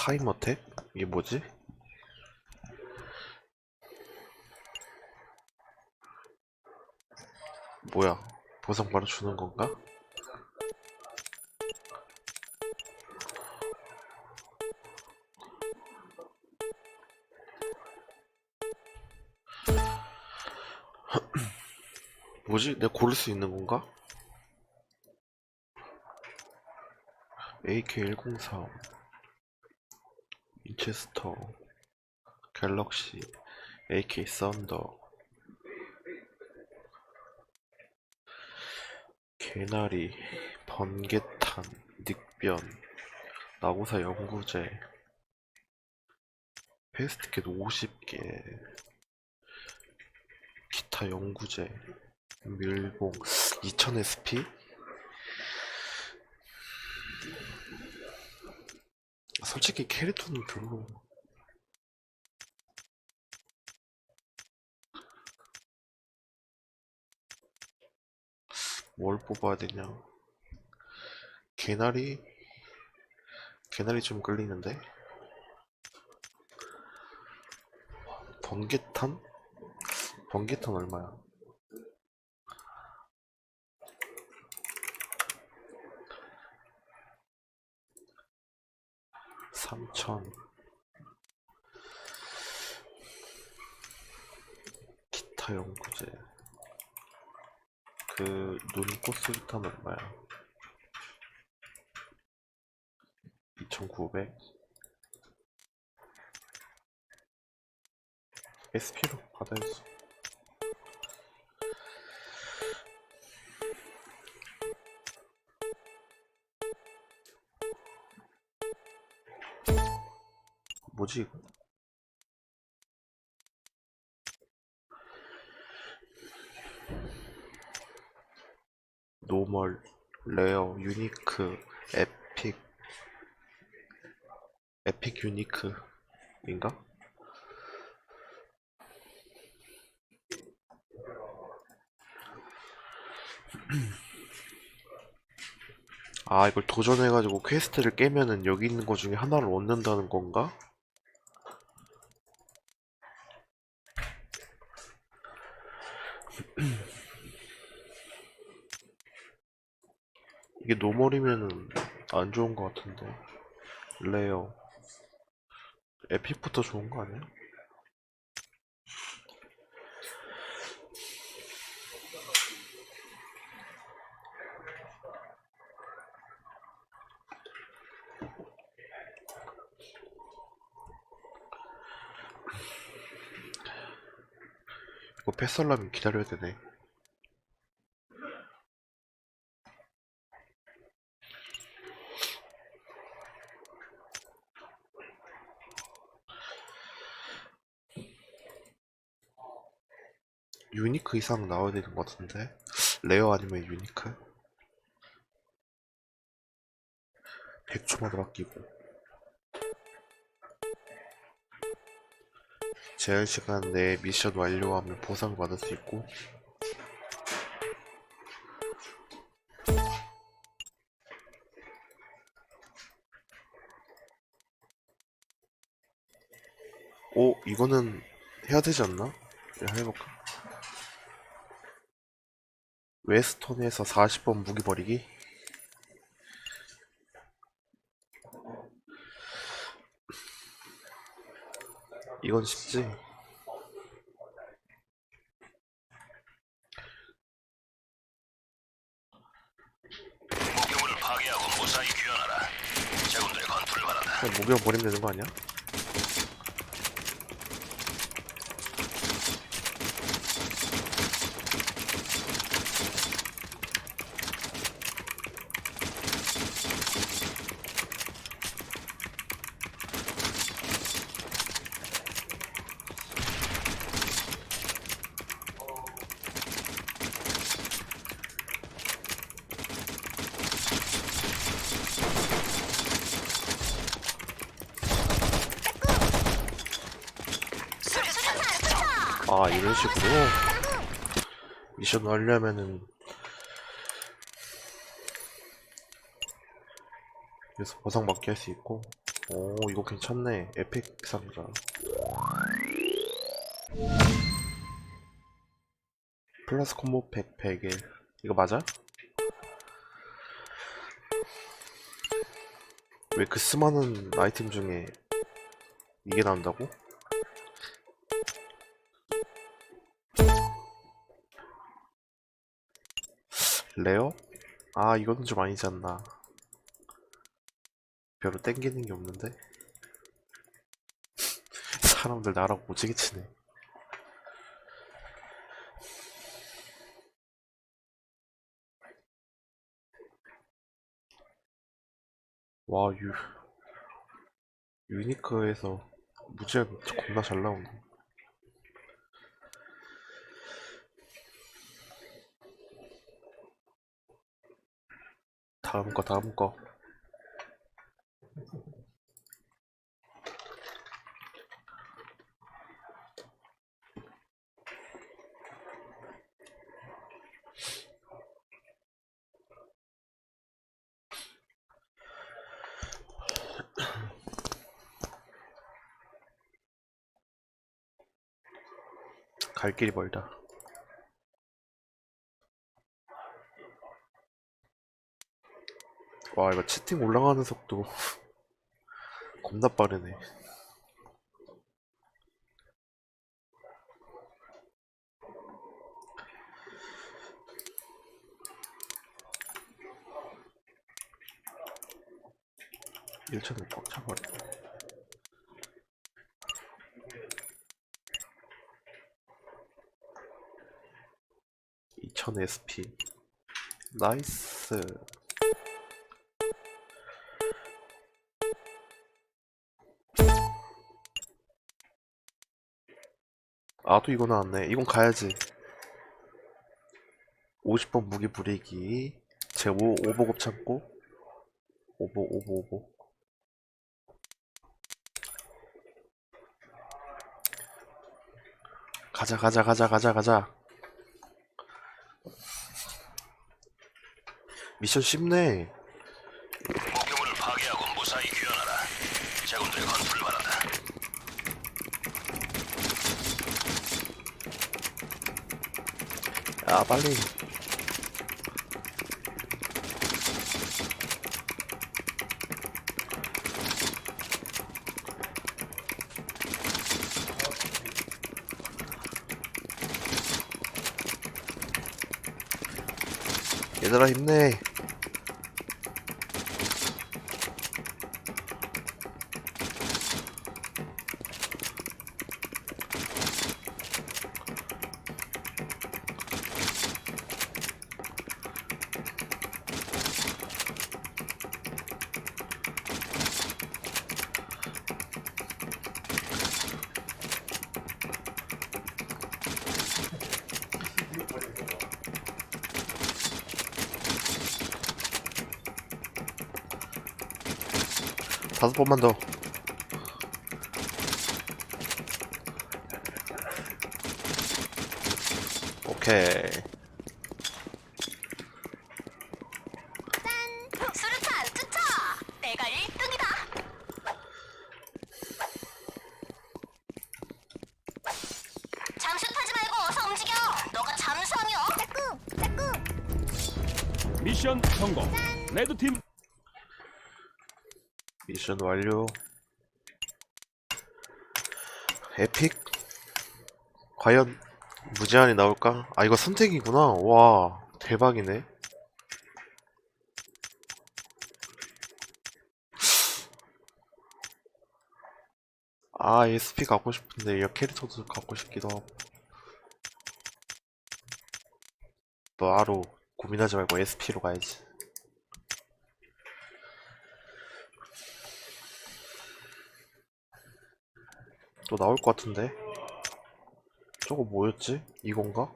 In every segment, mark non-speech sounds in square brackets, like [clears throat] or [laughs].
타임 어택? 이게 뭐지? 뭐야? 보상 바로 주는 건가? [clears throat] 뭐지? 내가 고를 수 있는 건가? AK103 윈체스터 갤럭시 AK 썬더. 개나리 번개탄 닉변 나고사 연구제. 패스트킷 50개. 기타 연구제. 밀봉. 2000SP 솔직히 캐릭터는 별로. 뭘 뽑아야 되냐? 개나리? 개나리 좀 끌리는데? 번개탄? 번개탄 얼마야 삼천. 기타 연구제. 그 눈꽃 수류탄 얼마야? 2900 SP로 받아야지 이거? 노멀, 레어, 유니크, 에픽 에픽 유니크인가? 아 이걸 도전해가지고 퀘스트를 깨면은 여기 있는 거 중에 하나를 얻는다는 건가? 이게 노멀이면은 안 좋은 거 같은데. 레어. 에픽부터 좋은 거 아니야? 이거 패스하려면 기다려야 되네 유니크 이상 나와야 되는 것 같은데 레어 아니면 유니크 100초마다 바뀌고 제한 시간 내에 미션 완료하면 보상 받을 수 있고 오 이거는 해야 되지 않나? 해볼까? 웨스턴에서 40번 무기 버리기? 이건 쉽지. 무기만 버리면 되는 거 아니야? 아 이런 식으로? 미션 하려면은 그래서 보상 받게 할수 있고. 오 이거 괜찮네. 에픽 상자. 플러스 콤보 팩 100일 이거 맞아? 왜 그 수많은 아이템 중에 이게 나온다고? 레어? 아 이거는 좀 아니지 않나. 별로 땡기는 게 없는데? 사람들 나랑 오지게 치네. 와 유... 유니크에서 무지한 겁나 잘 나오네 다음 거 다음 거. 갈 길이 멀다 와 이거 채팅 올라가는 속도 [laughs] 겁나 빠르네. 일천을꽉 차버려. 2000 SP 나이스 아 또 이거 나왔네. 이건 가야지. 50번 무기 부리기. 제 5, 오보급 참고. 오보 오보 오보 가자 가자 가자 가자 가자. 미션 쉽네 목표물을 파괴하고 무사히 귀환하라. 제군들의 건투를 바란다. 야 빨리. 얘들아 힘내 다섯 번만 더 오케이 수류탄 투척! 내가 1등이다! 잠수타지 말고 어서 움직여! 너가 잠수함이야! 따꾸! 따꾸! 미션 성공. 레드팀 미션 완료. 에픽? 과연 무제한이 나올까? 아 이거 선택이구나. 와 대박이네. 아 SP 갖고 싶은데 이 캐릭터도 갖고 싶기도 하고. 바로 고민하지 말고 SP로 가야지 또 나올 것 같은데? 저거 뭐였지? 이건가?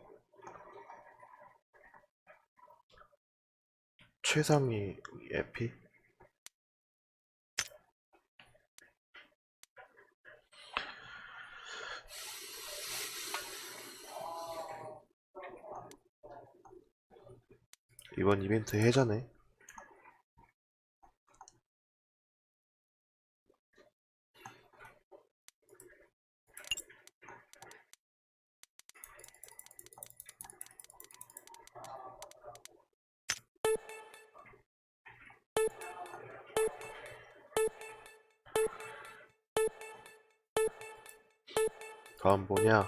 최상위 에피? 이번 이벤트 해자네 다음 뭐냐?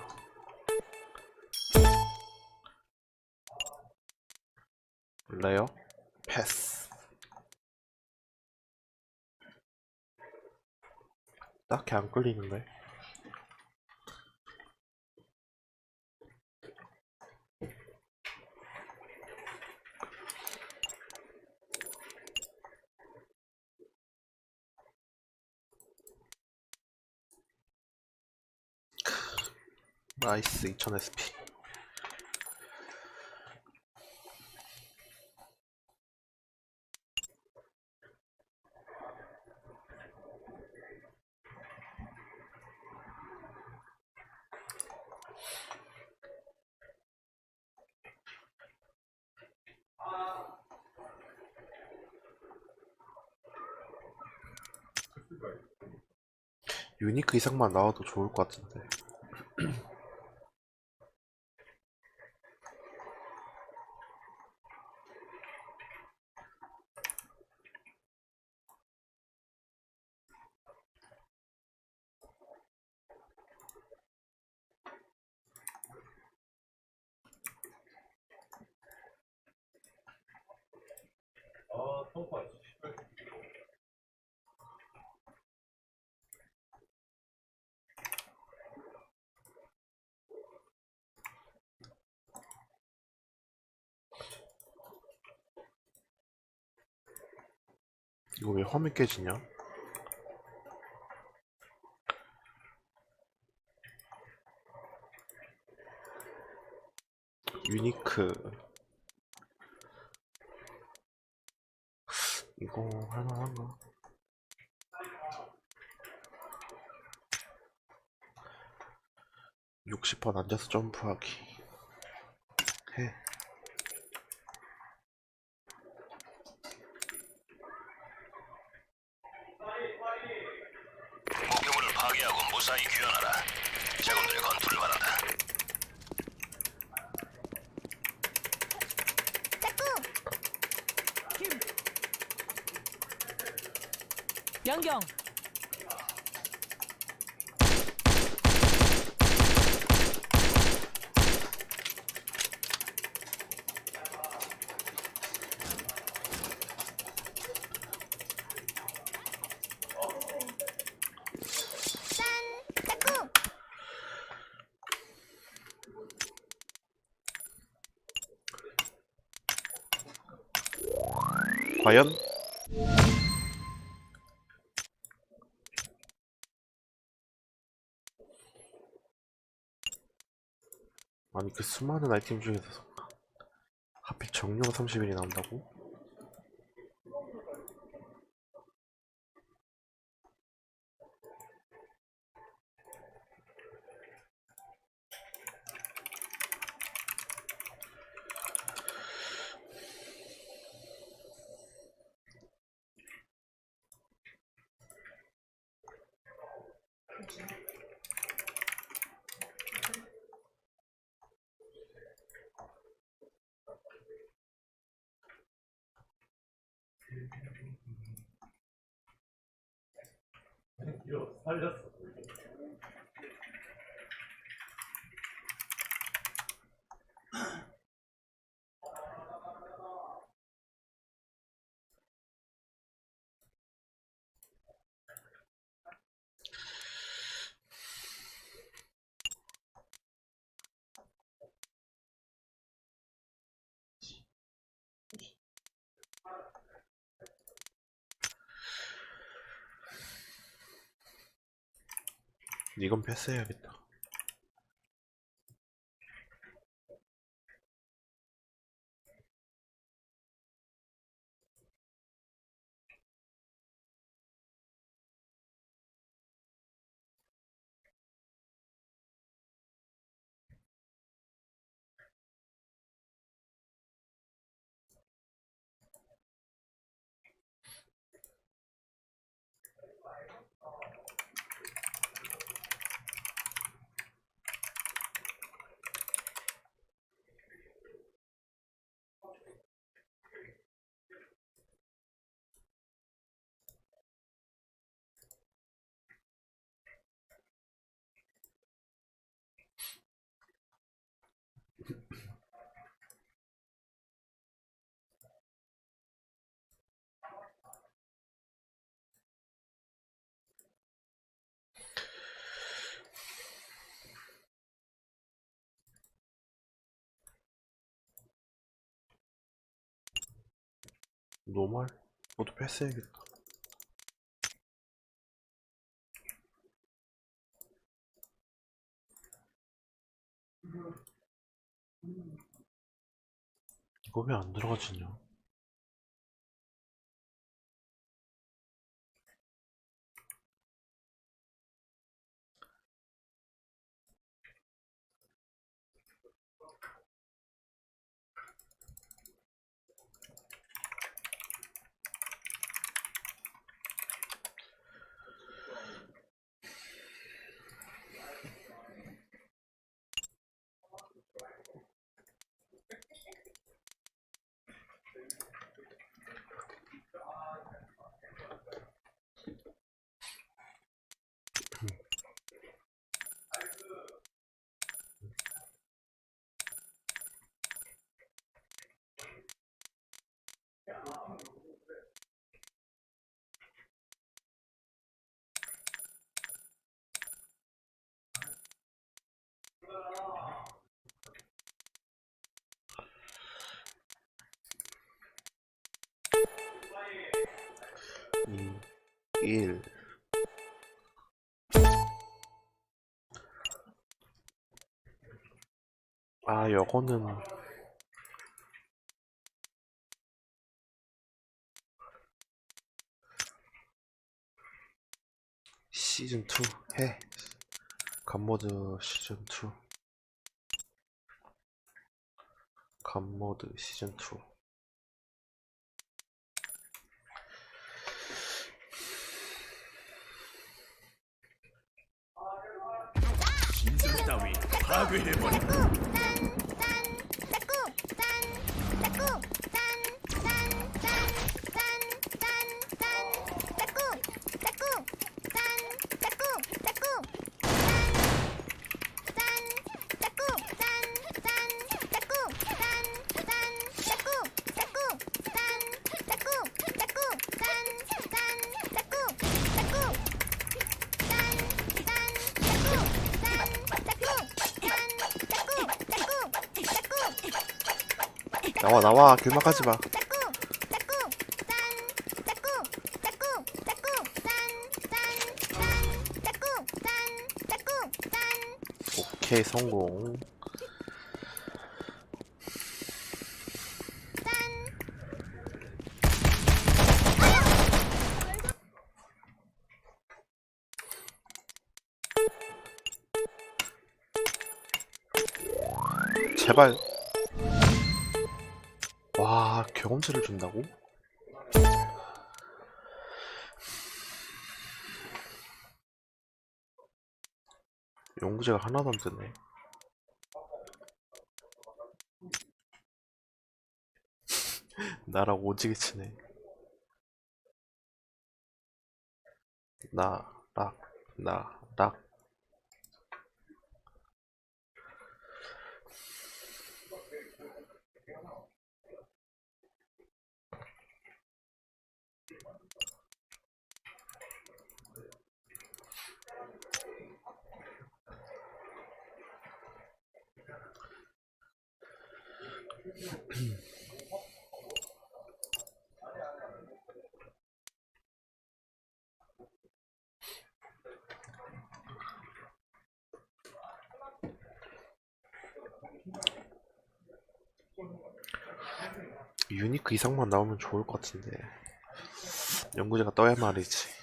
몰라요? 패스. 딱히 안 끌리는데. 나이스 2000 SP. 유니크 이상만 나와도 좋을 것 같은데. 이거 왜 화면 깨지냐? 유니크 이거 할만한가? (60번) 앉아서 점프하기 해 목표물을 파괴하고 무사히 귀환하라. 제군들의 건투를 바란다. 양경 까꿍. 과연? 아니 그 수많은 아이템 중에서 하필 정령 30일이 나온다고? よ、ありがとう。 이건 패스해야겠다 노멀? 모두 패스해야겠다. 이거 왜 안 들어가지냐? 1 아, 요거는 시즌 2 해. 갑모드 시즌 2. 갑모드 시즌 2. 나와 길막하지 마. 오케이 성공. 제발. 와 경험치를 준다고? 연구제가 하나도 안 뜨네. [laughs] 나랑 오지게 치네. 나, 락, 나, 락. 유니크 이상만 나오면 좋을 것 같은데. 연구제가 떠야 말이지.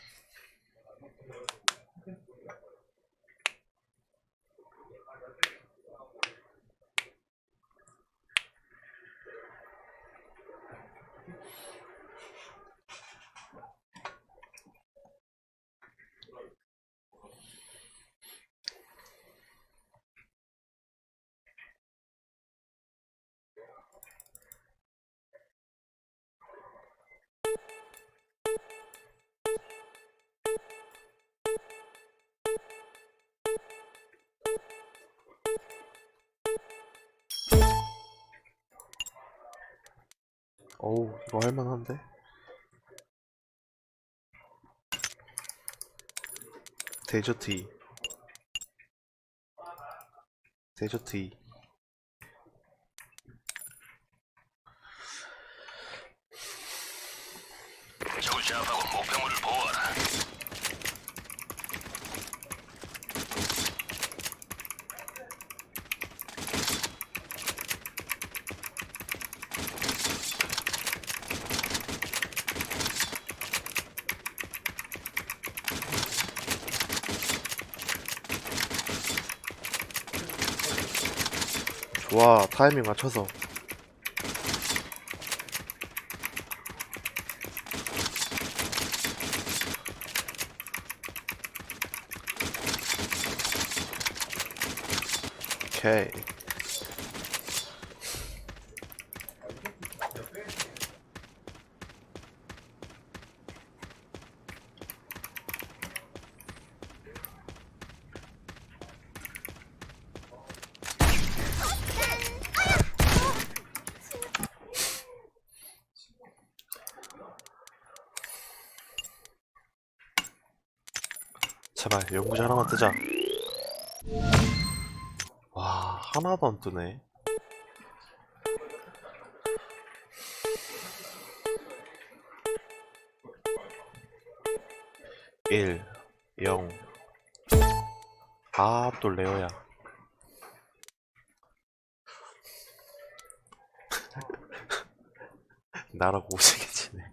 어우, 이거 할만한데? 데저트 2 데저트 2 놈들이 제압하고 목표물을 보호하라. 좋아 타이밍 맞춰서. 오케이 제발 연구지 하나만 뜨자 와 하나도 안 뜨네 일, 영. 아, 또 레어야. [laughs] 나라고 오시겠지네.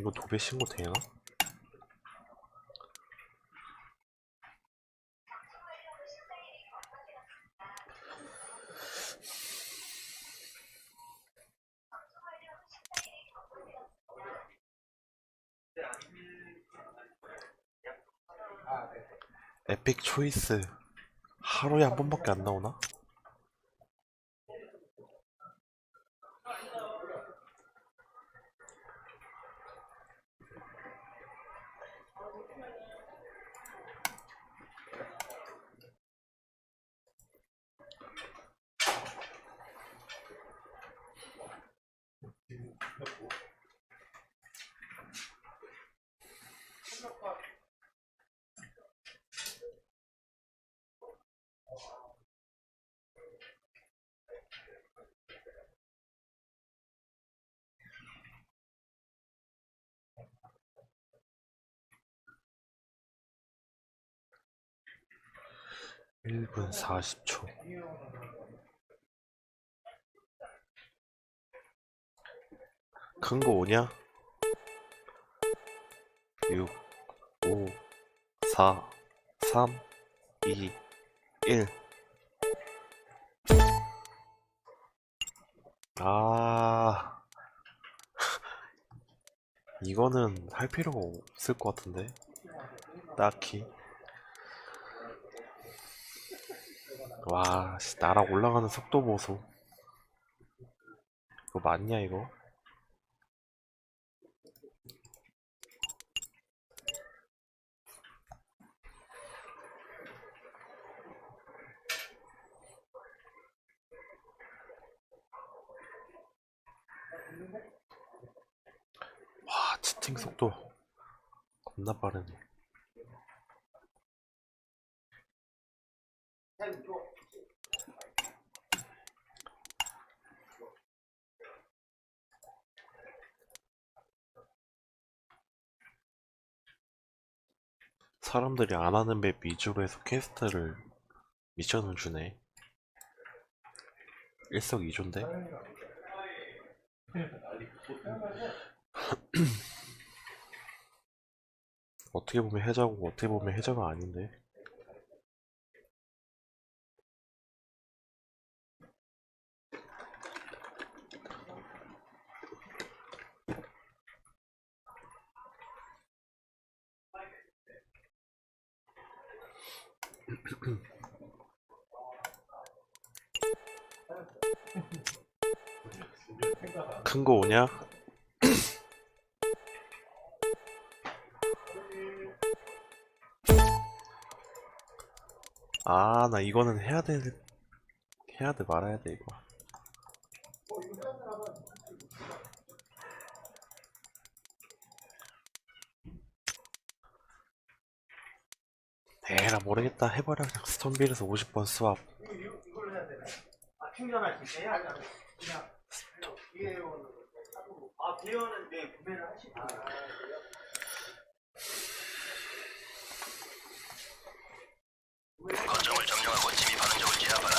이거 도배 신고 되나? 에픽 초이스 하루에 한 번밖에 안 나오나? 일분 40초. 큰 거 오냐? 6, 5, 4, 3, 2, 1. 아, [laughs] 이거는 할 필요가 없을 것 같은데. 딱히. 와, 씨, 날아 올라가는 속도 보소. 이거 맞냐, 이거? 와, 채팅 속도 겁나 빠르네. 사람들이 안 하는 맵 위주로 해서 퀘스트를 미션을 주네. 일석이조인데? [clears throat] 어떻게 보면 해자고 어떻게 보면 해자가 아닌데. 큰 거 오냐? 아, 나 이거는 해야 돼. 해야 돼, 말아야 돼, 이거. 에라, 모르겠 다. 해버려. 그냥 스톤빌에서 50번 수압. 충전할 수 있어요? 아니면 그냥 비회원으로 아 비회원은 네 구매를 하시고 거점을 점령하고 진입하는 적을 제압하라.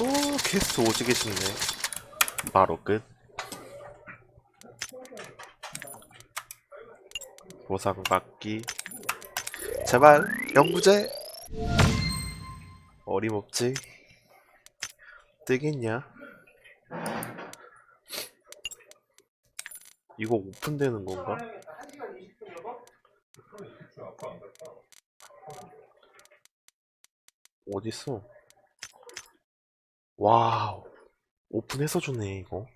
오 퀘스트 오지게 쉽네 바로 끝 보상 받기 제발 연구제? 어림없지. 뜨겠냐? 이거 오픈되는 건가? 어딨어? 와우. 오픈해서 주네 이거.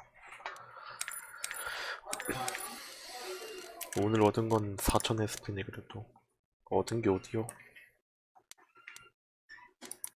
오늘 얻은 건 4000 SP네 그래도 얻은 게 어디요?